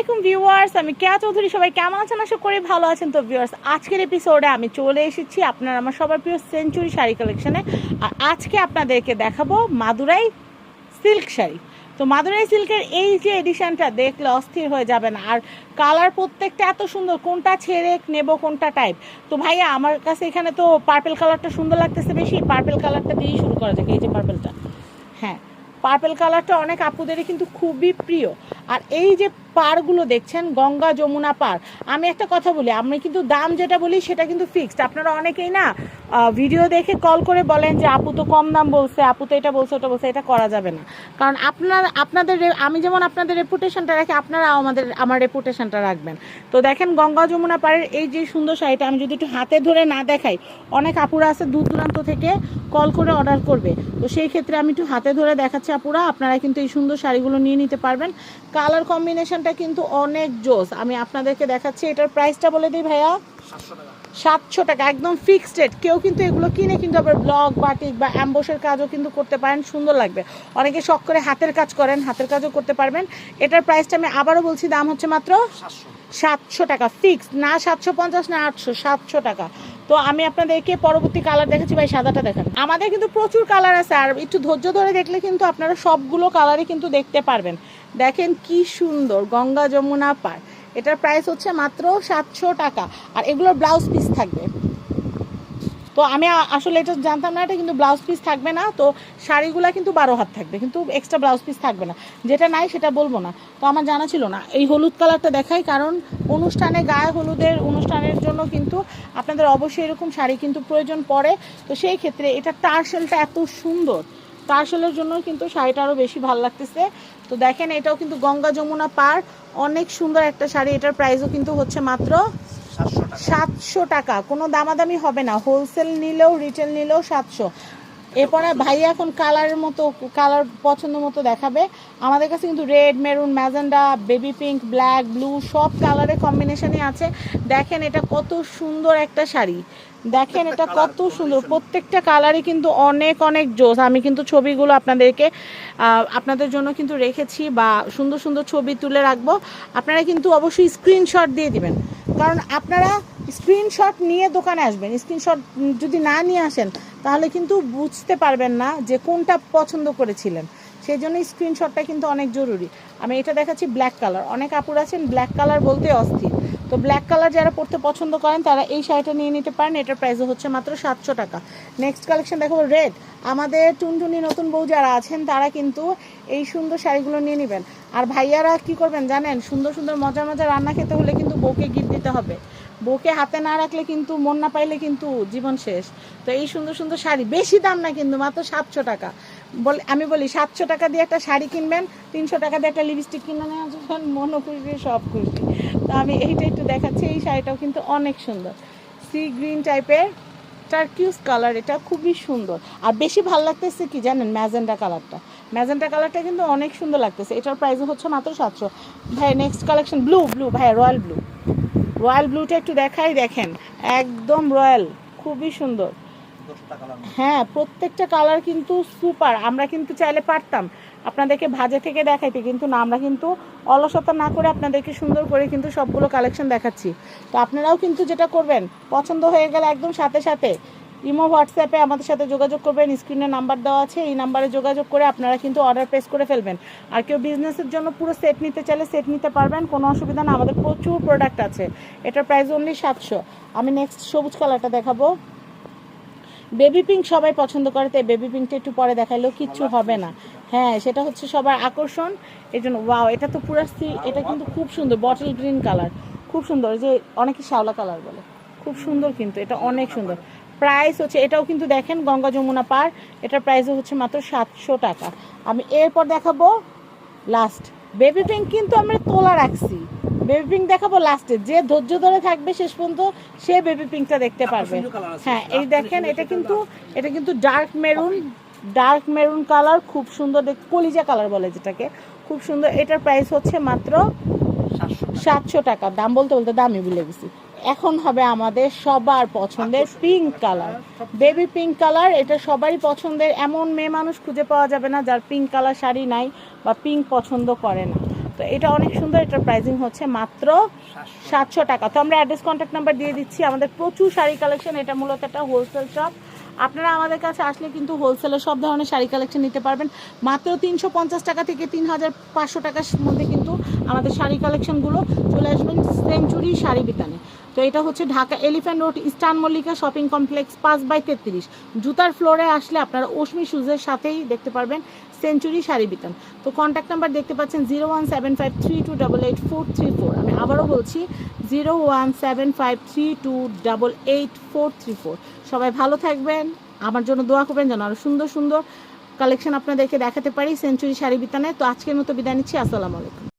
আলাইকুম ভিউয়ার্স, আমি কেয়া চৌধুরী। সবাই কেমন আছেন? আশা করি ভালো আছেন। তো ভিউয়ার্স, আজকের এপিসোডে আমি চলে এসেছি আপনার আমার সবার প্রিয় সেঞ্চুরি শাড়ি কালেকশনে আর আজকে আপনাদেরকে দেখাবো মাদুরাই সিল্ক শাড়ি। তো মাদুরাই সিল্কের এই যে এডিশনটা দেখলে অস্থির হয়ে যাবেন। আর কালার প্রত্যেকটা এত সুন্দর, কোনটা ছেড়ে নেব, কোনটা টাইপ তো ভাইয়া, আমার কাছে এখানে তো পার্পেল কালারটা সুন্দর লাগতেছে বেশি। পার্পেল কালারটা দিয়েই শুরু করা যাক, এই যে পার্পেলটা হ্যাঁ পার্পেল কালারটা অনেক আপুদেরই কিন্তু খুবই প্রিয়। আর এই যে পাড়গুলো দেখছেন, গঙ্গা যমুনা পার আমি একটা কথা বলি, আমি কিন্তু দাম যেটা বলি সেটা কিন্তু ফিক্সড আপনারা অনেকেই না ভিডিও দেখে কল করে বলেন যে, আপু তো কম দাম বলছে, আপু তো এটা বলছে, ওটা বলছে, এটা করা যাবে না। কারণ আপনার, আপনাদের আমি যেমন আপনাদের রেপুটেশনটা রাখি, আপনারাও আমাদের, আমার রেপুটেশনটা রাখবেন। তো দেখেন, গঙ্গা যমুনা পাড়ের এই যে সুন্দর শাড়িটা, আমি যদি একটু হাতে ধরে না দেখাই, অনেক আপুরা আছে দূর দূরান্ত থেকে কল করে অর্ডার করবে। তো সেই ক্ষেত্রে আমি একটু হাতে ধরে দেখাচ্ছি আপুরা, আপনারা কিন্তু এই সুন্দর শাড়িগুলো নিয়ে নিতে পারবেন। কালার কম্বিনেশনটা কিন্তু অনেক জোস। আমি আপনাদেরকে দেখাচ্ছি, এটার প্রাইসটা বলে দিই ভাইয়া। সাতশো টাকা, একদম ফিক্সড রেট কেউ কিন্তু এগুলো কিনে কিন্তু আবার ব্লক বাটিক বা অ্যাম্বোসের কাজও কিন্তু করতে পারেন, সুন্দর লাগবে। অনেকে শখ করে হাতের কাজ করেন, হাতের কাজও করতে পারবেন। এটার প্রাইসটা আমি আবারও বলছি, দাম হচ্ছে মাত্র সাতশো টাকা ফিক্স না সাতশো পঞ্চাশ, না আটশো, সাতশো টাকা। তো আমি আপনাদেরকে পরবর্তী কালার দেখাচ্ছি, ভাই, সাদাটা দেখান। আমাদের কিন্তু প্রচুর কালার আছে, আর একটু ধৈর্য ধরে দেখলে কিন্তু আপনারা সবগুলো কালারই কিন্তু দেখতে পারবেন। দেখেন কি সুন্দর, গঙ্গা যমুনা পার। এটার প্রাইস হচ্ছে মাত্র সাতশো টাকা। আর এগুলোর ব্লাউজ পিস থাকবে। তো আমি আসলে এটা জানতাম না এটা, কিন্তু ব্লাউজ পিস থাকবে না। তো শাড়িগুলো কিন্তু বারো হাত থাকবে, কিন্তু এক্সট্রা ব্লাউজ পিস থাকবে না। যেটা নাই সেটা বলব না। তো আমার জানা ছিল না। এই হলুদ কালারটা দেখাই, কারণ অনুষ্ঠানে গায়ে হলুদের অনুষ্ঠানের জন্য কিন্তু আপনাদের অবশ্যই এরকম শাড়ি কিন্তু প্রয়োজন পড়ে। তো সেই ক্ষেত্রে এটা টার্সেলটা এত সুন্দর। টার্সেলের জন্য কিন্তু শাড়িটা আরও বেশি ভালো লাগতেছে। তো দেখেন এটাও কিন্তু গঙ্গা যমুনা পার। অনেক সুন্দর একটা শাড়ি। এটার প্রাইসও কিন্তু হচ্ছে মাত্র সাতশো টাকা। কোনো দামাদামি হবে না। হোলসেল নিলেও রিটেল নিলেও সাতশো। এরপরে ভাই এখন কালারের মতো কালার পছন্দ মতো দেখাবে। আমাদের কাছে কিন্তু red maroon magenta baby pink black blue সব কালারের কম্বিনেশনই আছে। দেখেন এটা কত সুন্দর একটা শাড়ি। দেখেন এটা কত সুন্দর। প্রত্যেকটা কালারই কিন্তু অনেক অনেক জোস। আমি কিন্তু ছবিগুলো আপনাদেরকে আপনাদের জন্য কিন্তু রেখেছি বা সুন্দর সুন্দর ছবি তুলে রাখব। আপনারা কিন্তু অবশ্যই স্ক্রিনশট দিয়ে দিবেন। কারণ আপনারা স্ক্রিনশট নিয়ে দোকানে আসবেন। স্ক্রিনশট যদি না নিয়ে আসেন, তাহলে কিন্তু বুঝতে পারবেন না যে কোনটা পছন্দ করেছিলেন। সেই জন্য স্ক্রিনশটটা কিন্তু অনেক জরুরি। আমি এটা দেখাচ্ছি ব্ল্যাক কালার অনেক আপুর আছেন ব্ল্যাক কালার বলতে অস্থির। তো ব্ল্যাক কালার যারা পড়তে পছন্দ করেন, তারা এই শাড়িটা নিয়ে নিতে পারেন। এটার প্রাইসও হচ্ছে মাত্র সাতশো টাকা। নেক্সট কালেকশন দেখাবো রেড আমাদের টুনটুনি নতুন বউ যারা আছেন, তারা কিন্তু এই সুন্দর শাড়িগুলো নিয়ে নেবেন। আর ভাইয়ারা কি করবেন জানেন? সুন্দর সুন্দর মজা মজা রান্না খেতে হলে কিন্তু বউকে গিফট দিতে হবে। বউকে হাতে না রাখলে কিন্তু, মন না পাইলে কিন্তু জীবন শেষ। তো এই সুন্দর সুন্দর শাড়ি, বেশি দাম না কিন্তু, মাত্র সাতশো টাকা। বলে, আমি বলি সাতশো টাকা দিয়ে একটা শাড়ি কিনবেন, তিনশো টাকা দিয়ে একটা লিপস্টিক কিনে নেওয়া মনও খুশি, সব খুশি। তো আমি এইটা একটু দেখাচ্ছি, এই শাড়িটাও কিন্তু অনেক সুন্দর। সি গ্রিন টাইপের টার্কিউস কালার এটা খুবই সুন্দর। আর বেশি ভালো লাগতেছে কি জানেন, ম্যাজেন্টা কালারটা। ম্যাজেন্টা কালারটা কিন্তু অনেক সুন্দর লাগতেছে, এটার প্রাইস হচ্ছে মাত্র সাতশো। ভাই নেক্সট কালেকশন ব্লু ব্লু ভাই রয়্যাল ব্লু রয়্যাল ব্লুটা একটু দেখাই দেখেন। একদম রয়্যাল খুবই সুন্দর। হ্যাঁ প্রত্যেকটা কালার কিন্তু সুপার আমরা কিন্তু চাইলে পারতাম। আপনাদেরকে ভাজে থেকে দেখাইতে কিন্তু না আমরা কিন্তু অলসতা না করে আপনাদেরকে সুন্দর করে কিন্তু সবগুলো কালেকশন দেখাচ্ছি। তো আপনারাও কিন্তু যেটা করবেন পছন্দ হয়ে গেলে একদম সাথে সাথে ইমো, হোয়াটসঅ্যাপে আমাদের সাথে যোগাযোগ করবেন। স্ক্রিনে নাম্বার দেওয়া আছে, এই নাম্বারে যোগাযোগ করে আপনারা কিন্তু অর্ডার প্লেস করে ফেলবেন। আর কেউ বিজনেসের জন্য পুরো সেট নিতে চাইলে সেট নিতে পারবেন, কোনো অসুবিধা না। আমাদের প্রচুর প্রোডাক্ট আছে। এটার প্রাইস অনলি সাতশো। আমি নেক্সট সবুজ কালারটা দেখাবো। বেবি পিঙ্ক সবাই পছন্দ করে, তাই বেবি পিঙ্কটা একটু পরে দেখাইলেও কিচ্ছু হবে না। হ্যাঁ সেটা হচ্ছে সবার আকর্ষণ। এই জন্য ওয়াও এটা তো পুরো এটা কিন্তু খুব সুন্দর বটল গ্রিন কালার খুব সুন্দর যে অনেকে শ্যাওলা কালার বলে। খুব সুন্দর কিন্তু, এটা অনেক সুন্দর। প্রাইস হচ্ছে এটাও কিন্তু দেখেন গঙ্গা যমুনা পার এটার প্রাইস হচ্ছে মাত্র সাতশো টাকা। আমি এরপর দেখাবো লাস্ট বেবি পিঙ্ক কিন্তু আমরা তোলা রাখছি। বেবি পিঙ্ক দেখাবো লাস্টে যে ধৈর্য ধরে থাকবে শেষ পর্যন্ত সে বেবি পিঙ্কটা দেখতে পারবে। হ্যাঁ এই দেখেন এটা কিন্তু এটা কিন্তু dark maroon dark maroon colour খুব সুন্দর দেখ কলিজা কালার বলে যেটাকে। খুব সুন্দর এটার প্রাইস হচ্ছে মাত্র সাতশো টাকা। দাম বলতে বলতে দামই ভুলে গেছি। এখন হবে আমাদের সবার পছন্দের pink colour baby pink colour এটা সবারই পছন্দের। এমন মেয়ে মানুষ খুঁজে পাওয়া যাবে না যার পিঙ্ক কালার শাড়ি নাই বা পিঙ্ক পছন্দ করে না। তো এটা অনেক সুন্দর, এটার প্রাইসিং হচ্ছে মাত্র সাতশো টাকা। তো আমরা অ্যাড্রেস কন্ট্যাক্ট নাম্বার দিয়ে দিচ্ছি। আমাদের প্রচুর শাড়ি কালেকশন এটা মূলত একটা হোলসেল শপ আপনারা আমাদের কাছে আসলে কিন্তু হোলসেলের সব ধরনের শাড়ি কালেকশন নিতে পারবেন। মাত্র তিনশো পঞ্চাশ টাকা থেকে তিন হাজার পাঁচশো টাকার মধ্যে কিন্তু আমাদের শাড়ি কালেকশনগুলো চলে আসবেন সেঞ্চুরি শাড়ি বিতানে। তো এটা হচ্ছে Dhaka elephant road, eastern Mallika shopping complex, পাঁচ বাই তেত্রিশ। জুতার ফ্লোরে আসলে আপনারা অশ্মি শুজের সাথেই দেখতে পারবেন সেঞ্চুরি শাড়ি বিতান তো কন্ট্যাক্ট নাম্বার দেখতে পাচ্ছেন zero one seven five three two double eight four three four. আমি আবারও বলছি, zero one seven five three two double eight four three four. সবাই ভালো থাকবেন, আমার জন্য দোয়া করবেন যেন আরও সুন্দর সুন্দর কালেকশন আপনাদেরকে দেখাতে পারি সেঞ্চুরি শাড়ি বিতানে তো আজকের মতো বিদায় নিচ্ছি, আসসালামু আলাইকুম।